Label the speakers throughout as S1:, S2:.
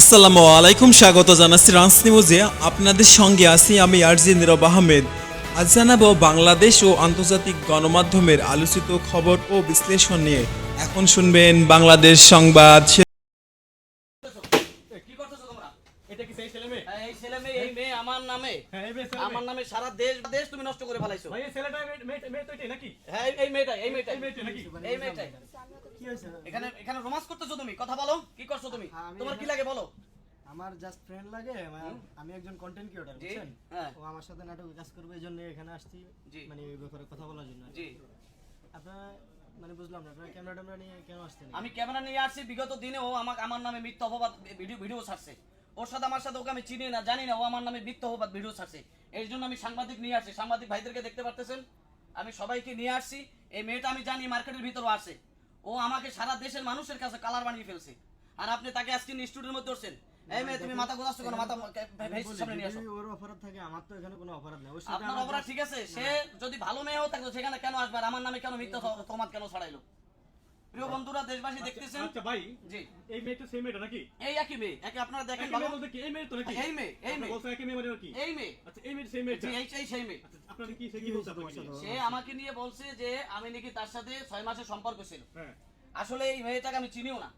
S1: আসসালামু আলাইকুম, স্বাগত জানাচ্ছি রান্স নিউজে। আপনাদের সঙ্গে আছি আমি আরজি নিরব আহমেদ। আজ জানাব বাংলাদেশ ও আন্তর্জাতিক গণমাধ্যমের আলোচিত খবর ও বিশ্লেষণ নিয়ে। এখন শুনবেন বাংলাদেশ সংবাদ
S2: কি করতেছো তোমরা
S3: এটা কি সেই ছেলে মেয়ে
S2: হ্যাঁ, এই ছেলে মেয়ে এই মেয়ে আমার নামে
S3: হ্যাঁ এই মেয়ে ছেলে
S2: আমার নামে সারা দেশ দেশ তুমি নষ্ট করে ফেলাইছো।
S3: ভাই এই ছেলেটা মেয়ে- তো এটাই নাকি?
S2: হ্যাঁ এই- মেয়েটাই এই মেয়েটাই।
S3: নাকি?
S2: এই মেয়েটাই।
S4: কি হয়েছে?
S2: এখানে এখানে রোমান্স করতেছো তুমি? কথা বলো কি করছ তুমি?
S4: হ্যাঁ, আমি
S2: তোমার কি লাগে বলো?
S4: আমার জাস্ট ফ্রেন্ড লাগে আমি একজন কন্টেন্ট ক্রিয়েটর বুঝছেন?
S2: হ্যাঁ।
S4: ও আমার সাথে নাটকে কাজ করবে এই জন্য এখানে আসছি। মানে এই ব্যাপারে কথা বলার জন্য।
S2: জি।
S4: আপনারা মানে বুঝলাম না আপনারা ক্যামেরা ট্যামেরা নিয়ে কেন আসছেন
S2: আমি ক্যামেরা নিয়ে আসছি বিগত দিনে ও আমাকে আমার নামে মিথ্যা অপবাদ ভিডিও ভিডিও ছাড়ছে। ওর সাথে আমার সাথে ওকে আমি চিনি না জানি না ও আমার নামে মিথ্যা অপবাদ ভিডিও ছাড়ছে। এই জন্য আমি সাংবাদিক নিয়ে আসছি। সাংবাদিক ভাইদেরকে দেখতে পারতেছেন? আমি সবাইকে নিয়ে আসছি। এই মেয়েটা আমি জানি মার্কেটের ভিতরে আছে। ও আমাকে সারা দেশের মানুষের কাছে কালার বানিয়ে ফেলছে। আর আপনি তাকে আজকে স্টুডিওর মধ্যে ধরছেন? এই মেয়ে তুমি মাথা গোদাচ্ছ কেন? মাথা সামনে নিয়ে আসো।
S4: ওর অপরাধ থাকে আমার তো এখানে কোনো অপরাধ নেই।
S2: আপনার অপরাধ ঠিক আছে। সে যদি ভালো মেয়েও থাকতো সেখানে কেন আসবে? আর আমার নামে কেন মিথ্যা তোমার কেন ছড়াইলো? প্রিয় বন্ধুরা দেশবাসী দেখতেছেন?
S3: আচ্ছা ভাই
S2: জি।
S3: এই সেই মেয়েটা নাকি?
S2: এই একই মেয়ে। একে আপনারা দেখেন ভালো
S3: বলতে কি এই মেয়ে তো নাকি?
S2: এই মেয়ে এই মেয়ে।
S3: বলছেন একই মেয়ে মানে কি
S2: এই মেয়ে।
S3: আচ্ছা এই মেয়ে সেই মেয়েটা?
S2: জি এই এই সেই মেয়ে।
S3: আচ্ছা আপনাদের কি সে কি বলছে আপনাকে
S2: সে আমাকে নিয়ে বলছে যে আমি নাকি তার সাথে ছয় মাসের সম্পর্ক ছিল।
S3: হ্যাঁ।
S2: আসলে এই মেয়েটাকে আমি চিনিও না।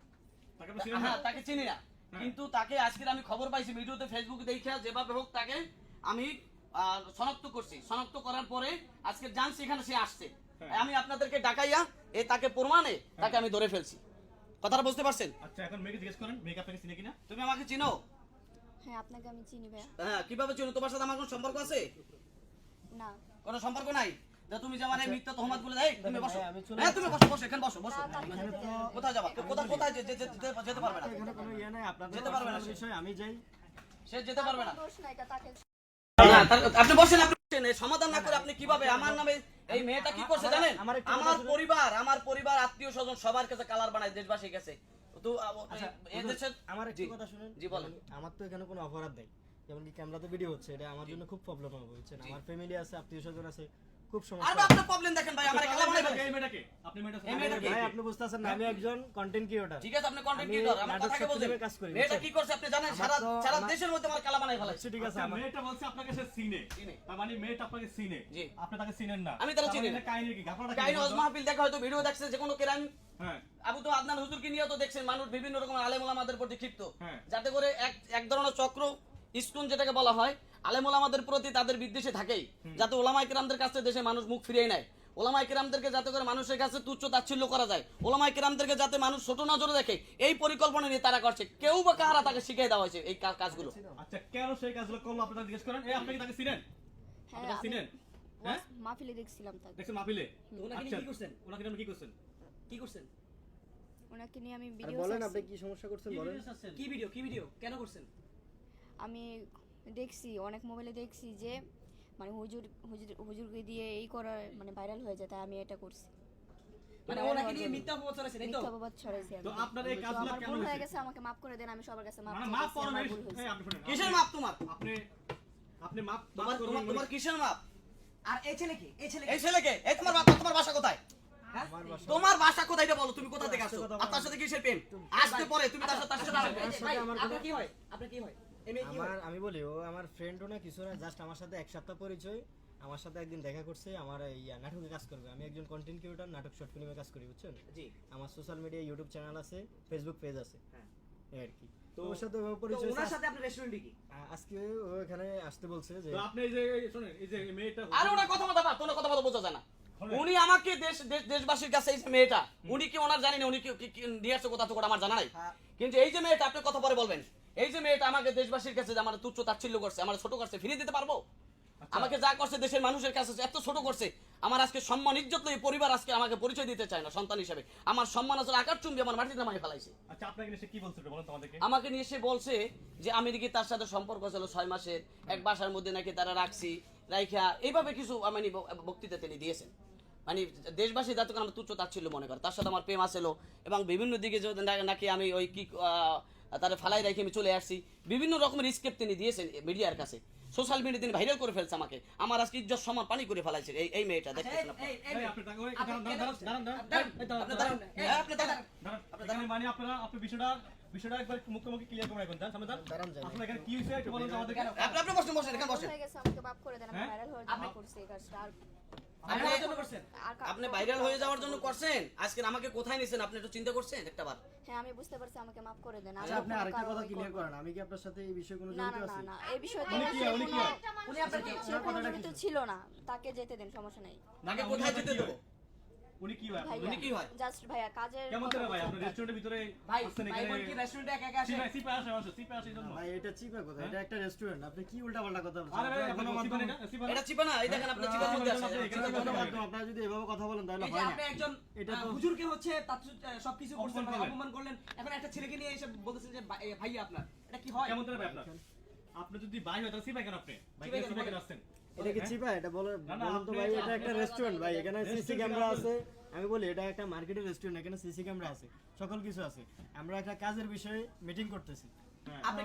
S3: তাকে আপনি চিনেন না?
S2: হ্যাঁ তাকে চিনি না। কিন্তু তাকে আজকের আমি খবর পাইছি ভিডিওতে ফেসবুকে দেখে যেভাবে হোক তাকে আমি আহ, শনাক্ত করছি। শনাক্ত করার পরে আজকে জানছি এখানে সে আসছে।
S3: হ্যাঁ।
S2: আমি আপনাদেরকে ডাকাইয়া এ তাকে প্রমাণে তাকে আমি ধরে ফেলছি। কথাটা বুঝতে পারছেন?
S3: আচ্ছা এখন মেয়েকে জিজ্ঞেস করেন মেয়েকে আপনাকে চিনে কিনা?
S2: তুমি আমাকে চিনো?
S5: হ্যাঁ আপনাকে আমি চিনি ভাইয়া।
S2: হ্যাঁ কীভাবে চিনো? তোমার সাথে আমার কোনো সম্পর্ক আছে?
S5: না।
S2: কোনো সম্পর্ক নাই? তা তুমি যে আমার এই মিথ্যা তহমাত বলে দেয় তুমি বসো।
S4: ভাই, আমি চলে
S2: হ্যাঁ তুমি বসো বসো এখানে বসো বসো।
S5: না,
S4: তো
S2: কোথায় যাবা? কোথায় কোথায় যেতে যেতে পারবে না।
S4: এখানে কোনো ইয়ে নাই আপনাদের
S2: যেতে পারবে না
S4: বিষয় আমি যাই।
S2: সে যেতে পারবে না।
S5: দোষ নাই এটা তাকে
S2: আপনি বসেন আপনি সমাধান না করে আপনি কীভাবে আমার নামে এই মেয়েটা কি করছে জানেন?
S4: আমার।
S2: পরিবার আমার পরিবার আত্মীয় স্বজন সবার কাছে কালার বানায় দেশবাসীর কাছে। তো
S4: আচ্ছা, আমার একটু কথা শুনেন।
S2: জি বলেন।
S4: আমার তো এখানে কোনো অপরাধ নেই। যেমন কি ক্যামেরাতে ভিডিও হচ্ছে এটা আমার জন্য খুব প্রবলেম হবে বুঝছেন? আমার ফ্যামিলি আছে আত্মীয় স্বজন আছে। খুব
S2: আর
S4: সমস্যা।
S2: আপনার প্রবলেম দেখেন ভাই আমার
S3: আচ্ছা,
S2: কালা বানাই
S3: এই। মেয়েটাকে। আপনি
S2: এই মেয়েটাকে?
S4: ভাই আপনি বুঝতেছেন না আমি একজন কন্টেন্ট ক্রিয়েটর
S2: ঠিক আছে আপনি কন্টেন্ট ক্রিয়েটর আমার কথাকে মেয়েটা কি করছে? আপনি জানেন সারা সারা দেশের মধ্যে আমার কালা বানাই ফেলাইছে
S4: ঠিক আছে
S3: আচ্ছা,
S4: আমার
S3: মেয়েটা বলছে আপনাকে সে চিনে। তার মানে মেয়েটা আপনাকে
S2: জি।
S3: আপনি তাকে চিনেন না।
S2: আমি তাকে চিনি
S3: মানে কাহিনী কি? ঘটনাটা
S2: কাহিনী? ওয়াজ মাহফিল দেখা হয়তো ভিডিও দেখছে যে কোনো ক্রাইম।
S3: হ্যাঁ।
S2: আবু তো আদনান হুজুরকে নিয়ে তো দেখছেন মানুষ বিভিন্ন রকম আলেমুল আমাদের প্রতি ক্ষিপ্ত।
S3: হ্যাঁ।
S2: যাতে করে এক এক ধরনের চক্র ইস্কুন যেটাকে বলা হয় আলেমুল আমাদের প্রতি তাদের বিদ্বেষে থাকেই। যাতে ওলামাই কিরামদের কাছে দেশে মানুষ মুখ ফিরিয়ে নেয়। ওলামাই কিরামদেরকে যাতে করে মানুষের কাছে তুচ্ছ তাচ্ছিল্য করা যায়। ওলামাই কিরামদেরকে যাতে মানুষ ছোট নজরে দেখে এই পরিকল্পনা নিয়ে তারা করছে। কেউ বা কাহারা তাকে শিখিয়ে দেওয়া হয়েছে এই কাজগুলো?
S3: আচ্ছা কেন সেই কাজগুলো করল? আপনি তাকে জিজ্ঞেস করেন। এই আপনি কি তাকে চিনেন?
S5: হ্যাঁ
S3: চিনেন? হ্যাঁ?
S5: মাহফিলে দেখছিলাম তাকে।
S3: দেখছেন মাহফিলে?
S2: ওনাকে
S3: আচ্ছা,
S2: কি করছেন?
S3: ওনাকে কি করছেন?
S2: কি করছেন?
S5: ওনাকে নিয়ে আমি ভিডিও
S4: বলেন আপনি কি সমস্যা করছেন বলেন।
S2: কি ভিডিও কি ভিডিও কেন করছেন?
S5: আমি দেখছি অনেক মোবাইলে দেখছি যে মানে হুজুর হুজুর হুজুরকে দিয়ে এই করা মানে ভাইরাল হয়ে যায় তাই আমি এটা করছি।
S2: মানে ওনাকে নিয়ে মিথ্যা ছড়াইছে তাই তো?
S5: মিথ্যা ছড়াইছি
S3: তো আপনার এই কাজগুলো কেন
S5: ভুল হয়ে গেছে আমাকে মাফ করে দেন আমি সবার কাছে মাফ
S3: মানে করুন
S2: কিসের তোমার?
S3: আপনি আপনি
S2: তোমার তোমার তোমার কিসের
S6: আর এই ছেলেকে এই ছেলে
S2: এই ছেলেকে এই তোমার বাবা তোমার বাসা কোথায়?
S4: আমার
S2: তোমার বাসা কোথায় এটা বলো তুমি কোথা থেকে আসছো? আর তার সাথে কিসের প্রেম? আসতে পরে তুমি তার সাথে তার সাথে
S4: আমার সাথে আমার
S6: কি হয়? আপনার কি হয়? কি
S4: আমার আমি বলি ও আমার ফ্রেন্ডও না কিছু না জাস্ট আমার সাথে এক সপ্তাহ পরিচয় আমার সাথে একদিন দেখা করছে আমার ইয়া নাটকে কাজ করবে। আমি একজন কন্টেন্ট ক্রিয়েটর নাটক শর্ট ফিল্মে কাজ করি বুঝছেন?
S6: জি।
S4: আমার সোশ্যাল মিডিয়া ইউটিউব চ্যানেল আছে ফেসবুক পেজ আছে।
S6: হ্যাঁ।
S4: এই আর কি। তো ওর সাথে পরিচয়
S6: ওনার সাথে আপনার রেস্টুরেন্টে কি?
S4: আজকে ও এখানে আসতে বলছে যে
S3: তো আপনি এই যে শুনেন এই যে মেয়েটা
S2: আরে ওনার কথা মতো কথা মতো বোঝা যায় না। উনি আমাকে দেশ দেশ- দেশবাসীর কাছে এই যে মেয়েটা উনি কি ওনার জানি না উনি কি নিয়ে আসছে কোথা থেকে আমার জানা নাই।
S6: হ্যাঁ।
S2: কিন্তু এই যে মেয়েটা আপনি কথা পরে বলবেন। এই যে মেয়েটা আমাকে দেশবাসীর কাছে আমার তুচ্ছ তাচ্ছিল্য করছে আমার ছোট করছে ফিরিয়ে দিতে পারব? আমাকে যা করছে দেশের মানুষের কাছে এত ছোট করছে আমার আজকে সম্মান ইজ্জত এই পরিবার আজকে আমাকে পরিচয় দিতে চায় না সন্তান হিসেবে। আমার সম্মান আসলে আকার চুম্বি আমার মাটিতে নামাই ফেলাইছে।
S3: আচ্ছা আপনাকে নিয়ে সে কি বলছিল বলেন তো আমাদেরকে?
S2: আমাকে নিয়ে এসে বলছে যে আমি নাকি তার সাথে সম্পর্ক ছিল ছয় মাসের এক বাসার মধ্যে নাকি তারা রাখছি রাইখা এইভাবে কিছু মানে বক্তৃতা তিনি দিয়েছেন। মানে দেশবাসী যাতে আমার তুচ্ছ তাচ্ছিল্য মনে করে তার সাথে আমার প্রেম আসলো এবং বিভিন্ন দিকে নাকি আমি ওই কি তারা ফালাই রেখে আমি চলে আসছি। বিভিন্ন রকমের স্ক্রিপ্ট তিনি দিয়েছেন মিডিয়ার কাছে। সোশ্যাল মিডিয়া তিনি ভাইরাল করে ফেলছে আমাকে। আমার আজকে ইজ্জত সমান পানি করে ফেলাইছে এই এই মেয়েটা
S6: দেখেন
S2: দেখতেছেন
S6: মেয়ে,
S3: আপনি
S6: আপনি
S3: দাঁড়ান, দাঁড়ান,
S6: আপনি
S3: দাঁড়ান,
S2: আপনি দাঁড়ান।
S3: মানে আপনারা আপনি বিষয়টা বিষয়টা একবার মুখোমুখি ক্লিয়ার করে সামনে যান
S4: দাঁড়ান যাই।
S3: এখানে কি হয়েছে একটু বলুন তো আমাদেরকে।
S2: আপনি আপনি বসেন বসেন এখানে বসেন।
S5: হয়ে গেছে আমাকে মাফ করে দেন আমি
S3: হ্যাঁ?
S5: ভাইরাল হওয়ার জন্য করছি এই কাজটা
S6: আপনি
S2: ভাইরাল হয়ে যাওয়ার জন্য করছেন? আজকে আমাকে কোথায় নিছেন? আপনি একটু চিন্তা করছেন একটা বার?
S5: হ্যাঁ আমি বুঝতে পারছি আমাকে মাফ করে দেন। আমি
S4: আচ্ছা আপনি আরেকটা কথা ক্লিয়ার করেন। আমি কি আপনার সাথে এই বিষয়ে কোনো
S5: না
S4: জড়িত
S5: না না না এই বিষয়ে
S3: উনি কি হয়, উনি কি?
S6: উনি আপনার কি
S5: ছিল না তাকে যেতে দেন সমস্যা নাই।
S2: তাকে কোথায় যেতে দেবো?
S3: হয়? উনি কি হয়
S2: উনি কি হয়?
S5: জাস্ট ভাইয়া কাজের
S3: কেমন
S5: কথা
S3: করে ভাই? আপনার। রেস্টুরেন্টের ভিতরে
S6: ভাই ভাই কি রেস্টুরেন্টে একা একা আসে?
S3: সিপা সিপা আসে আসে সিপা আসে জন্য।
S4: ভাই এটা চিপা কথা এটা একটা রেস্টুরেন্ট আপনি কি উল্টাপাল্টা কথা বলছেন?
S3: আরে ভাই
S4: আপনার
S3: সিপা
S2: এটা চিপা না এই দেখেন আপনার চিপার মধ্যে আছে।
S3: আপনার
S4: যদি এভাবে কথা বলেন তাহলে হয় না।
S6: আপনি একজন
S4: এটা তো-
S6: হুজুরকে হচ্ছে তার সবকিছু করছেন
S3: অপমান করলেন।
S6: এখন একটা ছেলেকে নিয়ে এসে বলতেছেন যে ভাই- ভাইয়া আপনার এটা কি হয়?
S3: কেমন করে ভাই আপনার? আপনি যদি ভাই হয় তাহলে সিপা কেন আপনি? ভাই
S6: সিপা কেন?
S3: কেন আসছেন?
S4: এটা কি চিপা? এটা বলে
S3: না, না,
S4: বলুন তো ভাই এটা একটা রেস্টুরেন্ট ভাই এখানে সিসি ক্যামেরা
S3: আছে।
S4: আমি বলি এটা একটা মার্কেটের রেস্টুরেন্ট এখানে সিসি ক্যামেরা আছে। সকল কিছু আছে। আমরা একটা কাজের বিষয়ে মিটিং করতেছি।
S6: আপনি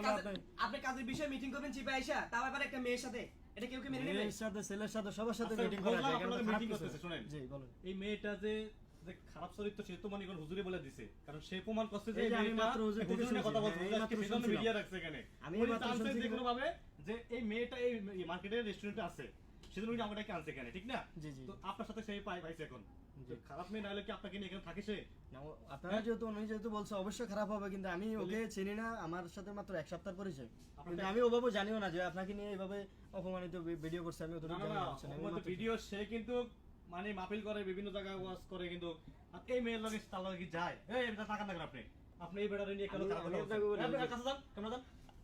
S4: আপনি-
S6: কাজের বিষয়ে মিটিং করবেন চিপা আইসা তাও আবার একটা মেয়ের সাথে। এটা কেউ কি মেনে নেবে?
S4: মেয়ের সাথে ছেলের সাথে সবার সাথে
S3: আচ্ছা,
S4: মিটিং করা
S3: বললাম
S4: যায় এখানে
S3: আপনারা
S4: খারাপ
S3: করতেছে, শুনেন।
S4: জি বলুন।
S3: এই মেয়েটা যে যে খারাপ চরিত্র সে তো মানে কোন হুজুরে বলে দিছে। কারণ সে প্রমাণ করছে যে
S4: এই আমি মাত্র হুজুর শুনছি,
S3: কথা বলছে
S4: হ্যাঁ, মাত্র
S3: আজকে মিডিয়া রাখছে এখানে।
S4: আমি মাত্র শুনছি
S3: যে কোনো ভাবে যে এই মেয়েটা এই মার্কেটের রেস্টুরেন্টে আছে সেজন্য উনি আমাকে আনছে এখানে ঠিক না?
S4: জি, জি।
S3: তো আপনার সাথে সেই পাই পাইছে এখন। খারাপ মেয়ে না হলে কি আপনাকে নিয়ে এখানে থাকে সে?
S4: আপনারা যেহেতু উনি যেহেতু বলছে অবশ্যই খারাপ হবে কিন্তু আমি ওকে চিনি না আমার সাথে মাত্র এক সপ্তাহ পরিচয়। আমি ওভাবে জানিও না যে আপনাকে নিয়ে এইভাবে অপমানিত ভিডিও করছে আমি অতটুকু জানি
S3: ভিডিও সে কিন্তু মানে মাহফিল করে বিভিন্ন জায়গায় ওয়াজ করে কিন্তু এই মেয়ের লগে তার লগে যায়? এই এটা টাকা না আপনি? আপনি এই বেড়ারে নিয়ে কেন খারাপ আপনি কাছে যান যান।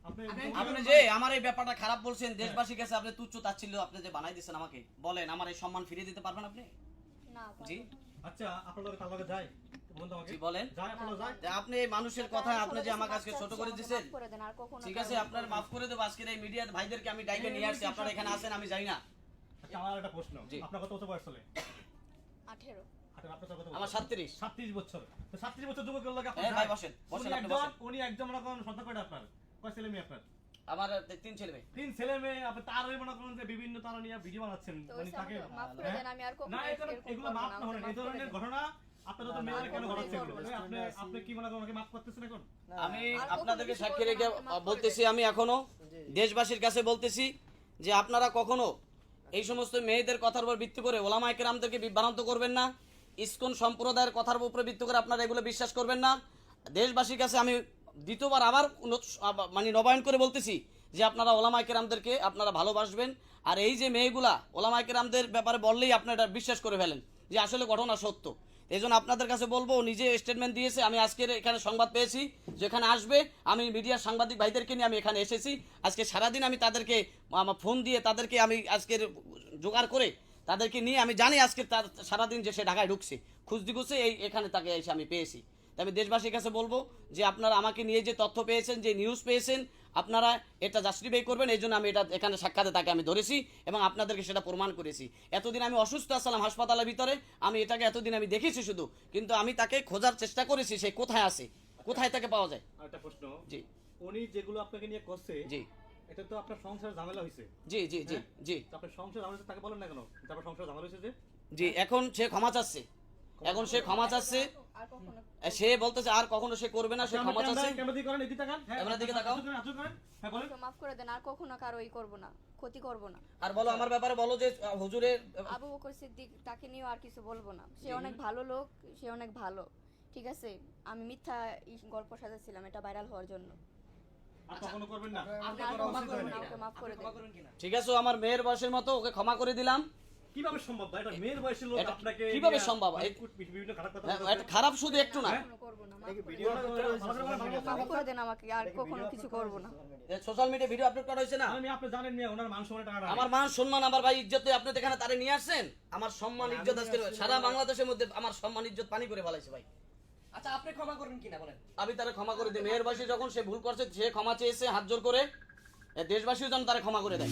S3: আপনি
S2: আপনি যে আমার এই ব্যাপারটা খারাপ বলছেন দেশবাসীর কাছে আপনি তুচ্ছ তাচ্ছিল্য আপনি যে বানাই দিচ্ছেন আমাকে বলেন আমার এই সম্মান ফিরিয়ে দিতে পারবেন আপনি? জি?
S3: আচ্ছা আপনার লগে লগে যায় বলুন তো আমাকে।
S2: জি বলেন।
S3: যায় আপনার লগে যায়
S2: যে আপনি মানুষের কথা আপনি যে আমার কাছে ছোট করে দিচ্ছেন
S5: মাফ করে দেন আর কখনো
S2: ঠিক আছে আপনার মাফ করে দেবো। আজকের এই মিডিয়ার ভাইদেরকে আমি ডাইকে নিয়ে আসছি আপনারা এখানে আসেন আমি যাই না।
S3: আমার একটা প্রশ্ন। আপনার কত বছর বয়স চলে
S5: আঠেরো।
S2: আমার সাতত্রিশ।
S3: সাতত্রিশ বছর। তো সাতত্রিশ বছর যুবকের লগে
S2: এই ভাই বসেন, বসেন,
S3: উনি
S2: আপনি
S3: একজন উনি একজন মনে সন্তান কয়টা আপনার? কয় ছেলে মেয়ে আপনার?
S2: আমার তিন ছেলে মেয়ে।
S3: তিন ছেলে মেয়ে আপনি তার মনে করেন যে বিভিন্ন তারা নিয়ে ভিডিও বানাচ্ছেন মানে তাকে হ্যাঁ? না এটা এগুলো মাফ
S5: না,
S3: এই ধরনের ঘটনা আপনারা তো মেয়েরা কেন
S5: কখনোই
S3: ঘটাচ্ছে
S5: করব
S3: এগুলো
S5: না।
S3: আপনি আপনি কি মনে করেন ওনাকে মাফ করতেছেন এখন?
S2: আমি আপনাদেরকে সাক্ষী রেখে বলতেছি আমি এখনও দেশবাসীর কাছে বলতেছি যে আপনারা কখনো এই সমস্ত মেয়েদের কথার উপর ভিত্তি করে ওলামা একরামদেরকে বিভ্রান্ত করবেন না ইসকন সম্প্রদায়ের কথার উপরে ভিত্তি করে আপনারা এগুলো বিশ্বাস করবেন না। দেশবাসীর কাছে আমি দ্বিতীয়বার আবার মানে নবায়ন করে বলতেছি যে আপনারা ওলামা একরামদেরকে আপনারা ভালোবাসবেন। আর এই যে মেয়েগুলা ওলামা একরামদের ব্যাপারে বললেই আপনারা বিশ্বাস করে ফেলেন যে আসলে ঘটনা সত্য। এই জন্য আপনাদের কাছে বলব নিজে স্টেটমেন্ট দিয়েছে, আমি আজকের এখানে সংবাদ পেয়েছি, যেখানে আসবে, আমি মিডিয়ার সাংবাদিক ভাইদেরকে নিয়ে আমি এখানে এসেছি। আজকে সারাদিন আমি তাদেরকে, আমার ফোন দিয়ে তাদেরকে আমি আজকের জোগাড় করে তাদেরকে নিয়ে আমি জানি আজকে তার সারাদিন যে সে ঢাকায় ঢুকছে। খুঁজতে খুঁজতে এই এখানে তাকে এসে আমি পেয়েছি। তাই আমি দেশবাসীর কাছে বলব যে আপনারা আমাকে নিয়ে যে তথ্য পেয়েছেন যে নিউজ পেয়েছেন আপনারা এটা জাস্টিফাই করবেন এই জন্য আমি এটা এখানে সাক্ষাতে তাকে আমি ধরেছি এবং আপনাদেরকে সেটা প্রমাণ করেছি। এতদিন আমি অসুস্থ আসলাম হাসপাতালের ভিতরে আমি এটাকে এতদিন আমি দেখেছি শুধু কিন্তু আমি তাকে খোঁজার চেষ্টা করেছি সে কোথায় আছে কোথায় তাকে পাওয়া যায়।
S3: একটা প্রশ্ন
S2: জি।
S3: উনি যেগুলো আপনাকে নিয়ে করছে
S2: জি।
S3: এটা তো আপনার সংসার ঝামেলা হয়েছে।
S2: জি জি জি জি।
S3: আপনার সংসার ঝামেলা তাকে বলেন না কেন? আপনার সংসার ঝামেলা হয়েছে যে?
S2: জি এখন সে ক্ষমা চাচ্ছে। এখন সে ক্ষমা চাচ্ছে। সে বলতেছে আর কখনো সে করবে না সে ক্ষমা চাচ্ছে।
S3: ক্যামেরা দিয়ে করেন? এদিকে তাকান। হ্যাঁ
S2: ক্যামেরার দিকে তাকাও।
S3: হ্যাঁ
S5: মাফ করে দেন আর কখনো কারও ই করব না ক্ষতি করব না।
S2: আর বলো আমার ব্যাপারে বলো যে হুজুরের
S5: আবু বকর সিদ্দিক তাকে নিয়েও আর কিছু বলব না। সে অনেক ভালো লোক সে অনেক ভালো। ঠিক আছে? আমি মিথ্যা গল্প সাজাচ্ছিলাম এটা ভাইরাল হওয়ার জন্য?
S2: ঠিক আছে আমার মেয়ের বয়সের মতো ওকে ক্ষমা করে দিলাম।
S3: কীভাবে সম্ভব ভাই? এটা মেয়ের বয়সের লোক আপনাকে
S2: কীভাবে সম্ভব?
S3: মানে বিভিন্ন খারাপ কথা
S2: হ্যাঁ, এটা খারাপ শুধু একটু না। সোশ্যাল মিডিয়া ভিডিও আপলোড করা হয়েছে না।
S3: আমি আপনি জানেন ওনার মান সম্মানের টাকাটা
S2: আমার মান সম্মান আমার ভাই ইজ্জতে আপনি এখানে তারে নিয়ে আসছেন? আমার সম্মান ইজ্জত আজকে সারা বাংলাদেশের মধ্যে আমার সম্মান ইজ্জত পানি করে ফেলাইছে ভাই।
S6: আচ্ছা আপনি ক্ষমা করবেন কিনা বলেন?
S2: আমি তারে ক্ষমা করে দিই। মেয়ের বয়সে যখন সে ভুল করছে সে ক্ষমা চেয়েছে হাত জোর করে। দেশবাসীও যেন তারে ক্ষমা করে দেয়।